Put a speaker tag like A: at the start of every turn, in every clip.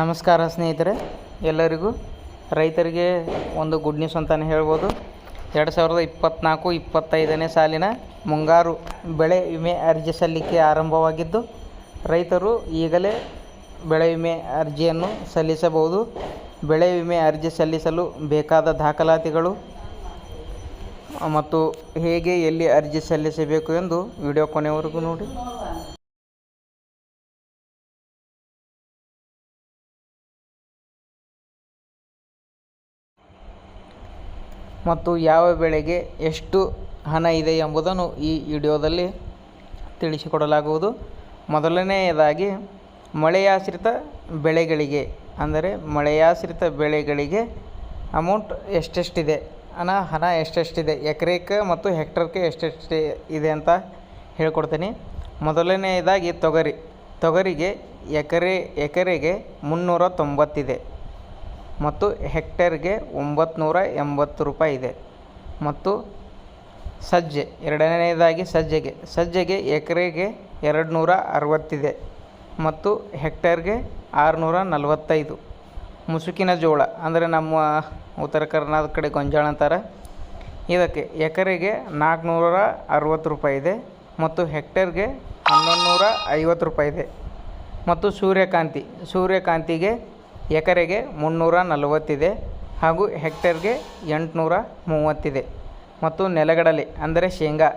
A: ನಮಸ್ಕಾರ ಸ್ನೇಹಿತರೆ, ಎಲ್ಲರಿಗೂ ರೈತರಿಗೆ ಒಂದು ಗುಡ್ ನ್ಯೂಸ್ ಅಂತಲೇ ಹೇಳ್ಬೋದು. ಎರಡು ಸಾವಿರದ ಇಪ್ಪತ್ತ್ನಾಲ್ಕು ಇಪ್ಪತ್ತೈದನೇ ಸಾಲಿನ ಮುಂಗಾರು ಬೆಳೆ ವಿಮೆ ಅರ್ಜಿ ಸಲ್ಲಿಕೆ ಆರಂಭವಾಗಿದ್ದು, ರೈತರು ಈಗಲೇ ಬೆಳೆ ವಿಮೆ ಅರ್ಜಿಯನ್ನು ಸಲ್ಲಿಸಬಹುದು. ಬೆಳೆ ವಿಮೆ ಅರ್ಜಿ ಸಲ್ಲಿಸಲು ಬೇಕಾದ ದಾಖಲಾತಿಗಳು ಮತ್ತು ಹೇಗೆ ಎಲ್ಲಿ ಅರ್ಜಿ ಸಲ್ಲಿಸಬೇಕು ಎಂದು ವಿಡಿಯೋ ಕೊನೆಯವರೆಗೂ ನೋಡಿ. ಮತ್ತು ಯಾವ ಬೆಳೆಗೆ ಎಷ್ಟು ಹಣ ಇದೆ ಎಂಬುದನ್ನು ಈ ವಿಡಿಯೋದಲ್ಲಿ ತಿಳಿಸಿಕೊಡಲಾಗುವುದು. ಮೊದಲನೆಯದಾಗಿ, ಮಳೆಯಾಶ್ರಿತ ಬೆಳೆಗಳಿಗೆ, ಅಂದರೆ ಮಳೆಯಾಶ್ರಿತ ಬೆಳೆಗಳಿಗೆ ಅಮೌಂಟ್ ಎಷ್ಟೆಷ್ಟಿದೆ? ಹಣ ಹಣ ಎಷ್ಟೆಷ್ಟಿದೆ? ಎಕರೆಕ್ಕೆ ಮತ್ತು ಹೆಕ್ಟರ್ಗೆ ಎಷ್ಟೆಷ್ಟು ಇದೆ ಅಂತ ಹೇಳ್ಕೊಡ್ತೀನಿ. ಮೊದಲನೆಯದಾಗಿ ತೊಗರಿ. ತೊಗರಿಗೆ ಎಕರೆ, ಎಕರೆಗೆ ಮುನ್ನೂರ ತೊಂಬತ್ತಿದೆ. ಮತ್ತು ಹೆಕ್ಟೇರ್ಗೆ ಒಂಬತ್ನೂರ ಎಂಬತ್ತು ರೂಪಾಯಿ ಇದೆ. ಮತ್ತು ಸಜ್ಜೆ, ಎರಡನೆಯದಾಗಿ ಸಜ್ಜೆಗೆ. ಸಜ್ಜೆಗೆ ಎಕರೆಗೆ ಎರಡು ನೂರ ಅರವತ್ತಿದೆ ಮತ್ತು ಹೆಕ್ಟೇರ್ಗೆ ಆರುನೂರ ನಲವತ್ತೈದು. ಮುಸುಕಿನ ಜೋಳ, ಅಂದರೆ ನಮ್ಮ ಉತ್ತರ ಕರ್ನಾಟಕ ಕಡೆ ಗೊಂಜಾಳ ಅಂತಾರೆ, ಇದಕ್ಕೆ ಎಕರೆಗೆ ನಾಲ್ಕುನೂರ ಅರವತ್ತು ರೂಪಾಯಿ ಇದೆ ಮತ್ತು ಹೆಕ್ಟೇರ್ಗೆ ಹನ್ನೊಂದು ನೂರ ಐವತ್ತು ರೂಪಾಯಿ ಇದೆ. ಮತ್ತು ಸೂರ್ಯಕಾಂತಿ, ಸೂರ್ಯಕಾಂತಿಗೆ ಎಕರೆಗೆ ಮುನ್ನೂರ ನಲವತ್ತಿದೆ ಹಾಗೂ ಹೆಕ್ಟೇರ್ಗೆ ಎಂಟುನೂರ ಮೂವತ್ತಿದೆ. ಮತ್ತು ನೆಲಗಡಲೆ ಅಂದರೆ ಶೇಂಗಾ,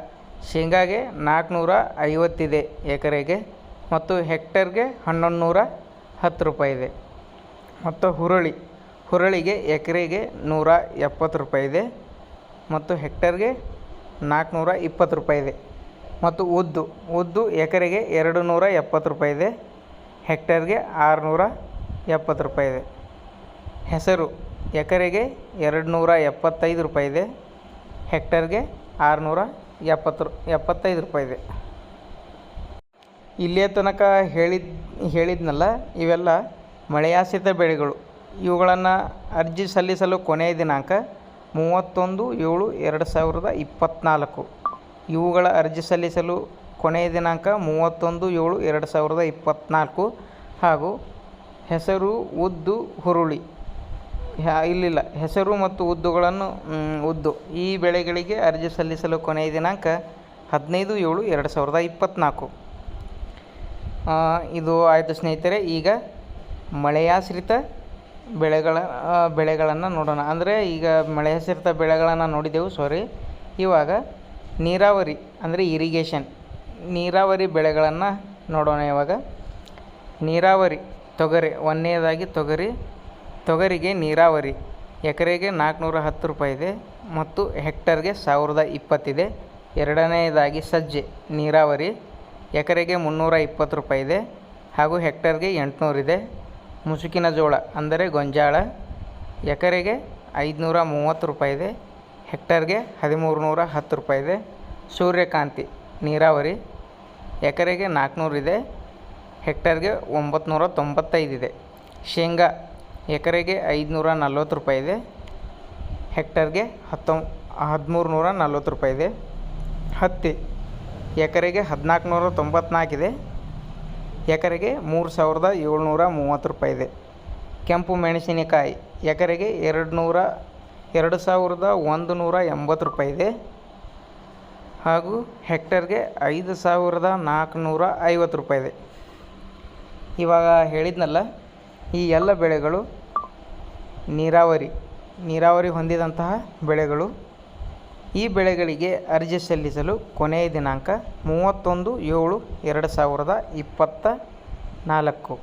A: ಶೇಂಗಾಗೆ ನಾಲ್ಕುನೂರ ಐವತ್ತಿದೆ ಎಕರೆಗೆ ಮತ್ತು ಹೆಕ್ಟೇರ್ಗೆ ಹನ್ನೊಂದು ನೂರ ಹತ್ತು ರೂಪಾಯಿ ಇದೆ. ಮತ್ತು ಹುರುಳಿ, ಹುರುಳಿಗೆ ಎಕರೆಗೆ ನೂರ ಎಪ್ಪತ್ತು ರೂಪಾಯಿ ಇದೆ ಮತ್ತು ಹೆಕ್ಟೇರ್ಗೆ ನಾಲ್ಕುನೂರ ಇಪ್ಪತ್ತು ರೂಪಾಯಿ ಇದೆ. ಮತ್ತು ಉದ್ದು ಉದ್ದು ಎಕರೆಗೆ ಎರಡು ನೂರ ಎಪ್ಪತ್ತು ರೂಪಾಯಿ ಇದೆ, ಹೆಕ್ಟೇರ್ಗೆ ಆರುನೂರ ಎಪ್ಪತ್ತು ರೂಪಾಯಿ ಇದೆ. ಹೆಸರು ಎಕರೆಗೆ ಎರಡು ನೂರ ಎಪ್ಪತ್ತೈದು ರೂಪಾಯಿ ಇದೆ. ಹೆಕ್ಟರ್ಗೆ ಆರುನೂರ ಎಪ್ಪತ್ತು ಎಪ್ಪತ್ತೈದು ರೂಪಾಯಿ ಇದೆ. ಇಲ್ಲಿಯ ತನಕ ಹೇಳಿದ, ಹೇಳಿದ್ನಲ್ಲ, ಇವೆಲ್ಲ ಮಳೆಯಾಶ್ರಿತ ಬೆಳೆಗಳು. ಇವುಗಳನ್ನು ಅರ್ಜಿ ಸಲ್ಲಿಸಲು ಕೊನೆಯ ದಿನಾಂಕ ಮೂವತ್ತೊಂದು ಏಳು ಎರಡು ಸಾವಿರದ ಇಪ್ಪತ್ತ್ನಾಲ್ಕು ಇವುಗಳ ಅರ್ಜಿ ಸಲ್ಲಿಸಲು ಕೊನೆಯ ದಿನಾಂಕ ಮೂವತ್ತೊಂದು ಏಳು ಎರಡು ಸಾವಿರದ ಇಪ್ಪತ್ತ್ನಾಲ್ಕು ಹಾಗೂ ಹೆಸರು, ಉದ್ದು, ಹುರುಳಿ. ಇಲ್ಲಿಲ್ಲ. ಹೆಸರು ಮತ್ತು ಉದ್ದುಗಳನ್ನು ಉದ್ದು. ಈ ಬೆಳೆಗಳಿಗೆ ಅರ್ಜಿ ಸಲ್ಲಿಸಲು ಕೊನೆಯ ದಿನಾಂಕ ಹದಿನೈದು ಏಳು ಎರಡು ಸಾವಿರದ ಇಪ್ಪತ್ತ್ನಾಲ್ಕು ಇದು ಆಯಿತು ಸ್ನೇಹಿತರೆ. ಈಗ ಮಳೆಯಾಶ್ರಿತ ಬೆಳೆಗಳ ಬೆಳೆಗಳನ್ನು ನೋಡೋಣ. ಅಂದರೆ ಈಗ ಮಳೆಯಾಶ್ರಿತ ಬೆಳೆಗಳನ್ನು ನೋಡಿದೆವು ಸಾರಿ ಇವಾಗ ನೀರಾವರಿ, ಅಂದರೆ ಇರಿಗೇಷನ್ ನೀರಾವರಿ ಬೆಳೆಗಳನ್ನು ನೋಡೋಣ ಇವಾಗ. ನೀರಾವರಿ. ತೊಗರಿ, ಒಂದನೇದಾಗಿ ತೊಗರಿ, ತೊಗರಿಗೆ ನೀರಾವರಿ. ಎಕರೆಗೆ ನಾಲ್ಕುನೂರ ಹತ್ತು ರೂಪಾಯಿ ಇದೆ ಮತ್ತು ಹೆಕ್ಟರ್ಗೆ ಸಾವಿರದ ಇಪ್ಪತ್ತಿದೆ ಎರಡನೆಯದಾಗಿ ಸಜ್ಜೆ, ನೀರಾವರಿ. ಎಕರೆಗೆ ಮುನ್ನೂರ ಇಪ್ಪತ್ತು ರೂಪಾಯಿ ಇದೆ ಹಾಗೂ ಹೆಕ್ಟರ್ಗೆ ಎಂಟುನೂರಿದೆ ಮುಸುಕಿನ ಜೋಳ ಅಂದರೆ ಗೊಂಜಾಳ. ಎಕರೆಗೆ ಐದುನೂರ ಮೂವತ್ತು ರೂಪಾಯಿ ಇದೆ. ಹೆಕ್ಟರ್ಗೆ ಹದಿಮೂರು ನೂರ ಹತ್ತು ರೂಪಾಯಿ ಇದೆ. ಸೂರ್ಯಕಾಂತಿ, ನೀರಾವರಿ. ಎಕರೆಗೆ ನಾಲ್ಕುನೂರಿದೆ ಹೆಕ್ಟರ್ಗೆ ಒಂಬತ್ತು ತೊಂಬತ್ತೈದು ತೊಂಬತ್ತೈದಿದೆ ಶೇಂಗಾ ಎಕರೆಗೆ ಐದುನೂರ ನಲ್ವತ್ತು ರೂಪಾಯಿ ಇದೆ. ಹೆಕ್ಟರ್ಗೆ ಹತ್ತೊ ಹದಿಮೂರು ನೂರ ನಲ್ವತ್ತು ರೂಪಾಯಿ ಇದೆ. ಹತ್ತಿ ಎಕರೆಗೆ ಹದಿನಾಲ್ಕು ನೂರ ತೊಂಬತ್ನಾಲ್ಕಿದೆ ಎಕರೆಗೆ ಮೂರು ಸಾವಿರದ ಏಳ್ನೂರ ಮೂವತ್ತು ರೂಪಾಯಿ ಇದೆ. ಕೆಂಪು ಮೆಣಸಿನಕಾಯಿ ಎಕರೆಗೆ ಎರಡು ನೂರ ಎರಡು ಸಾವಿರದ ಒಂದು ನೂರ ಎಂಬತ್ತು ರೂಪಾಯಿ ಇದೆ. ಹಾಗೂ ಹೆಕ್ಟರ್ಗೆ ಐದು ಸಾವಿರದ ನಾಲ್ಕುನೂರ ಐವತ್ತು ರೂಪಾಯಿ ಇದೆ. ಇವಾಗ ಹೇಳಿದ್ನಲ್ಲ, ಈ ಎಲ್ಲ ಬೆಳೆಗಳು ನೀರಾವರಿ ನೀರಾವರಿ ಹೊಂದಿದಂತಹ ಬೆಳೆಗಳು ಈ ಬೆಳೆಗಳಿಗೆ ಅರ್ಜಿ ಸಲ್ಲಿಸಲು ಕೊನೆಯ ದಿನಾಂಕ ಮೂವತ್ತೊಂದು ಏಳು ಎರಡು ಸಾವಿರದ ಇಪ್ಪತ್ತ ನಾಲ್ಕು.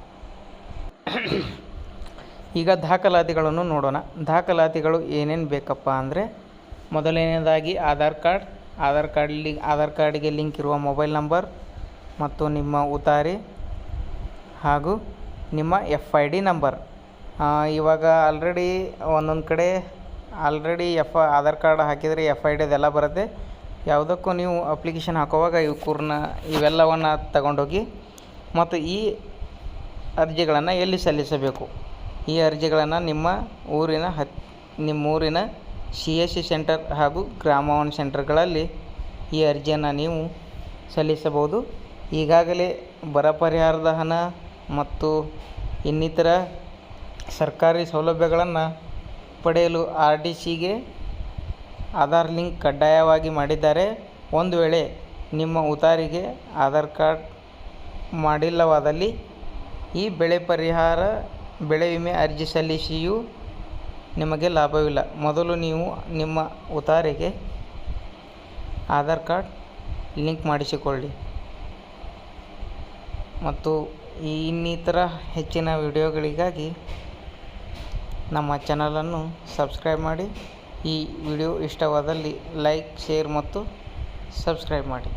A: ಈಗ ದಾಖಲಾತಿಗಳನ್ನು ನೋಡೋಣ. ದಾಖಲಾತಿಗಳು ಏನೇನು ಬೇಕಪ್ಪ ಅಂದರೆ, ಮೊದಲನೇದಾಗಿ ಆಧಾರ್ ಕಾರ್ಡ್ ಆಧಾರ್ ಕಾರ್ಡ್ ಕಾರ್ಡ್ಲಿ, ಆಧಾರ್ ಕಾರ್ಡಿಗೆ ಲಿಂಕ್ ಇರುವ ಮೊಬೈಲ್ ನಂಬರ್ ಮತ್ತು ನಿಮ್ಮ ಉತಾರಿ ಹಾಗೂ ನಿಮ್ಮ ಎಫ್ ಐ ಡಿ ನಂಬರ್. ಇವಾಗ ಆಲ್ರೆಡಿ ಒಂದೊಂದು ಕಡೆ ಆಲ್ರೆಡಿ ಎಫ್ ಆಧಾರ್ ಕಾರ್ಡ್ ಹಾಕಿದರೆ ಎಫ್ ಐ ಡಿದೆಲ್ಲ ಬರುತ್ತೆ. ಯಾವುದಕ್ಕೂ ನೀವು ಅಪ್ಲಿಕೇಶನ್ ಹಾಕೋವಾಗ ಇವ್ಕೂರ್ನ ಇವೆಲ್ಲವನ್ನು ತಗೊಂಡೋಗಿ ಮತ್ತು ಈ ಅರ್ಜಿಗಳನ್ನು ಎಲ್ಲಿ ಸಲ್ಲಿಸಬೇಕು? ಈ ಅರ್ಜಿಗಳನ್ನು ನಿಮ್ಮ ಊರಿನ ಹತ್, ನಿಮ್ಮ ಊರಿನ ಸಿ ಎಸ್ ಸಿ ಸೆಂಟರ್ ಹಾಗೂ ಗ್ರಾಮವನ್ ಸೆಂಟರ್ಗಳಲ್ಲಿ ಈ ಅರ್ಜಿಯನ್ನು ನೀವು ಸಲ್ಲಿಸಬಹುದು. ಈಗಾಗಲೇ ಬರ ಪರಿಹಾರದ ಹಣ ಮತ್ತು ಇನ್ನಿತರ ಸರ್ಕಾರಿ ಸೌಲಭ್ಯಗಳನ್ನು ಪಡೆಯಲು ಆರ್ ಡಿ ಸಿಗೆ ಆಧಾರ್ ಲಿಂಕ್ ಕಡ್ಡಾಯವಾಗಿ ಮಾಡಿದ್ದಾರೆ. ಒಂದು ವೇಳೆ ನಿಮ್ಮ ಉತಾರಿಗೆ ಆಧಾರ್ ಕಾರ್ಡ್ ಮಾಡಿಲ್ಲವಾದಲ್ಲಿ ಈ ಬೆಳೆ ಪರಿಹಾರ, ಬೆಳೆ ವಿಮೆ ಅರ್ಜಿ ಸಲ್ಲಿಸಿಯೂ ನಿಮಗೆ ಲಾಭವಿಲ್ಲ. ಮೊದಲು ನೀವು ನಿಮ್ಮ ಉತಾರಿಗೆ ಆಧಾರ್ ಕಾರ್ಡ್ ಲಿಂಕ್ ಮಾಡಿಸಿಕೊಳ್ಳಿ. ಮತ್ತು ಇನ್ನಿತರ ಹೆಚ್ಚಿನ ವಿಡಿಯೋಗಳಿಗಾಗಿ ನಮ್ಮ ಚಾನಲನ್ನು ಸಬ್ಸ್ಕ್ರೈಬ್ ಮಾಡಿ. ಈ ವಿಡಿಯೋ ಇಷ್ಟವಾದಲ್ಲಿ ಲೈಕ್, ಶೇರ್ ಮತ್ತು ಸಬ್ಸ್ಕ್ರೈಬ್ ಮಾಡಿ.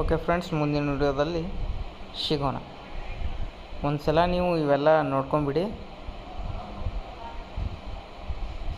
A: ಓಕೆ ಫ್ರೆಂಡ್ಸ್, ಮುಂದಿನ ವಿಡಿಯೋದಲ್ಲಿ ಸಿಗೋಣ. ಒಂದು ಸಲ ನೀವು ಇವೆಲ್ಲ ನೋಡ್ಕೊಂಬಿಡಿ.